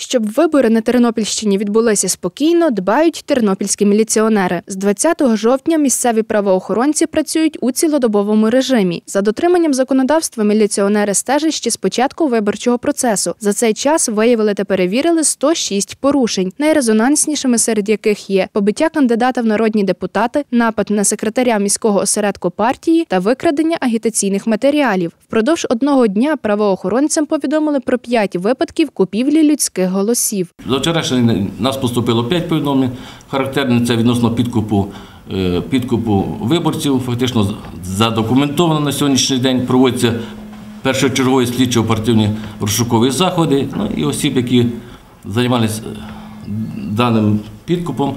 Щоб вибори на Тернопільщині відбулися спокійно, дбають тернопільські міліціонери. З 20 жовтня місцеві правоохоронці працюють у цілодобовому режимі. За дотриманням законодавства міліціонери стежать ще з початку виборчого процесу. За цей час виявили та перевірили 106 порушень, найрезонанснішими серед яких є побиття кандидата в народні депутати, напад на секретаря міського осередку партії та викрадення агітаційних матеріалів. Впродовж одного дня правоохоронцям повідомили про п'ять випадків купівлі людських голосів. За вчорашнього нас поступило 5 повідомлень. Характерне це відносно підкупу, е, підкупу виборців. Фактично задокументовано на сьогоднішній день. Проводяться першочергові слідчо-оперативні розшукові заходи. Ну і осіб, які займалися е, даним підкупом,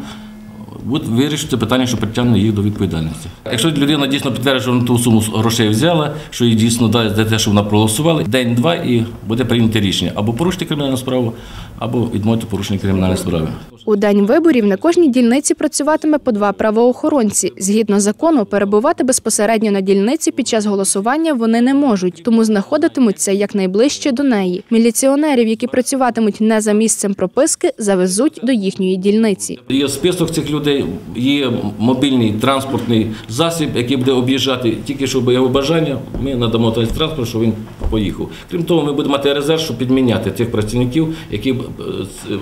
будуть вирішити питання, що притягнення їх до відповідальності. Якщо людина дійсно підтвердить, що вона ту суму грошей взяла, що їй дійсно дасть за те, що вона проголосувала, день-два і буде прийнято рішення або порушити кримінальну справу, або відмовити порушення кримінальної справи. У день виборів на кожній дільниці працюватиме по два правоохоронці. Згідно закону, перебувати безпосередньо на дільниці під час голосування вони не можуть, тому знаходитимуться якнайближче до неї. Міліціонерів, які працюватимуть не за місцем прописки, завезуть до їхньої дільниці. Є список цих людей, є мобільний транспортний засіб, який буде об'їжджати. Тільки щоб його бажання, ми надамо той транспорт, щоб він поїхав. Крім того, ми будемо мати резерв, щоб підміняти тих працівників, які е,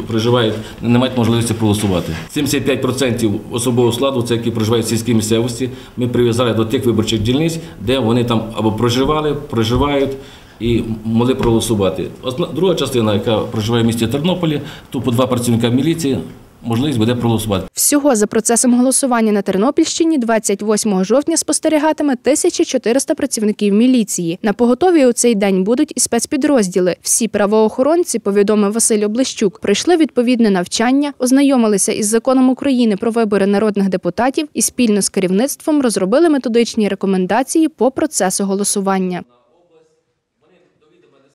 проживають, не мають можливості проголосувати. 75% особового складу, це які проживають в сільській місцевості, ми прив'язали до тих виборчих дільниць, де вони там або проживали, проживають. І могли проголосувати. Друга частина, яка проживає в місті Тернополі, то по два працівника міліції можливість буде проголосувати. Всього за процесом голосування на Тернопільщині 28 жовтня спостерігатиме 1400 працівників міліції. На поготові у цей день будуть і спецпідрозділи. Всі правоохоронці, повідомив Василь Облещук, пройшли відповідне навчання, ознайомилися із законом України про вибори народних депутатів і спільно з керівництвом розробили методичні рекомендації по процесу голосування.